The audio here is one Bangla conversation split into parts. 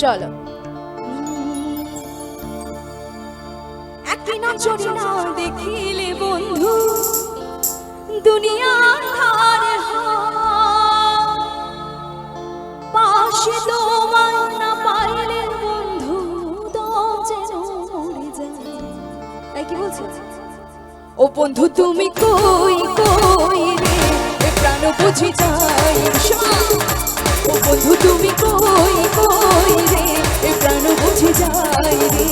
চলো। দেখিলে বন্ধু দুনিয়া পাশে তোমার না পাইলে বন্ধু তাই কি বলছে? ও বন্ধু, তুমি কই কই রে? প্রাণ বুঝি যাই ও বন্ধু, তুমি বুঝি যাই রে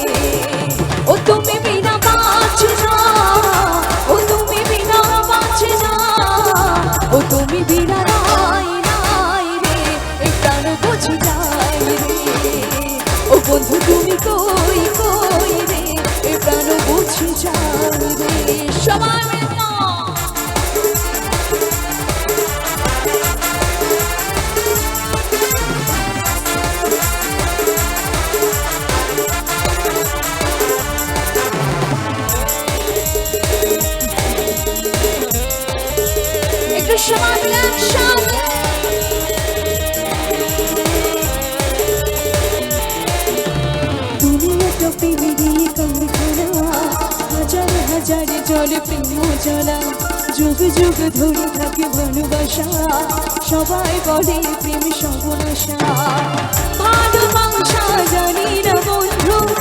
জলে প্রেম চলা যুগ যুগ ধরে থাকে ভালোবাসা। সবাই বলে প্রেম সর্বনাশা। ভালোবাসা জানি না বন্ধু।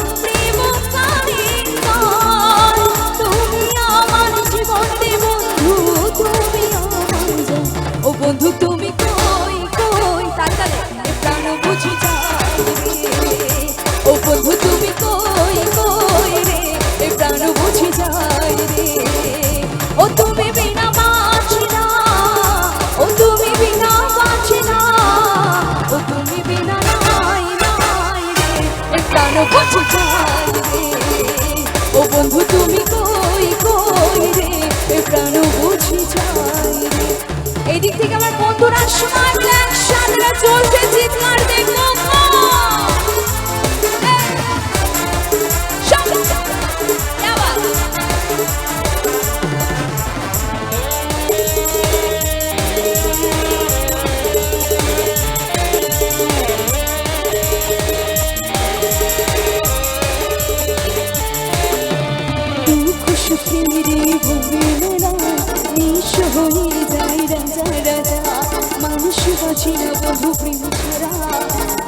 আমার বন্ধুরা বন্ধু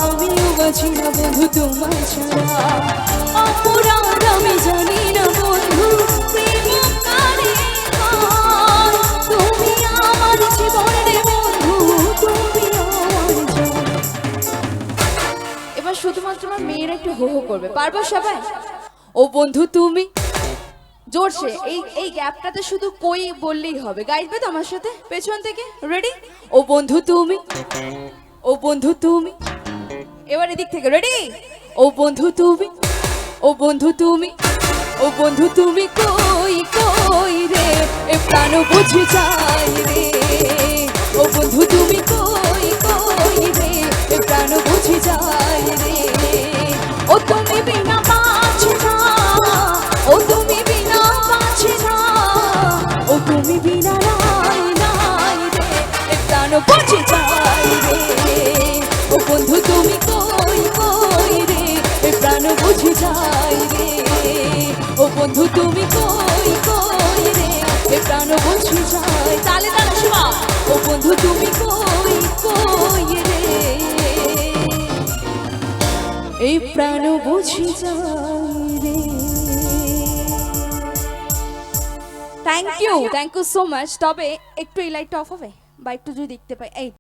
আমিও বাঁচি না বন্ধু তোমার ছাড়া। অপরাধ আমি জানি না বন্ধু এবার শুধুমাত্র আমার মেয়েরা একটু হো হো করবে। পারব সবাই? ও বন্ধু তুমি? জোরসে। এই এই গ্যাপটাতে শুধু কই বললেই হবে। গাইবে তো আমার সাথে? পেছন থেকে? রেডি ও বন্ধু তুমি। ও বন্ধু তুমি। এবার এদিক থেকে রেডি ও বন্ধু তুমি। ও বন্ধু তুমি। ও বন্ধু তুমি কই কই রে? এ প্রাণ বুঝি যাই রে। ও বন্ধু তুমি কই কই রে? এ প্রাণ বুঝি যাই রে। ও তুমি বিনা বাঁচি না ও তুমি প্রাণ যাই রে? ও বন্ধু, তুমি কই কই রে? এ প্রাণ রে। ও বন্ধু, তুমি কই কই রে? এ শোনা ও বন্ধু, তুমি কই কই রে? Thank you thank you so much তবে একটু এই লাইটটা অফ হবে। বা একটু যদি দেখতে পাই এই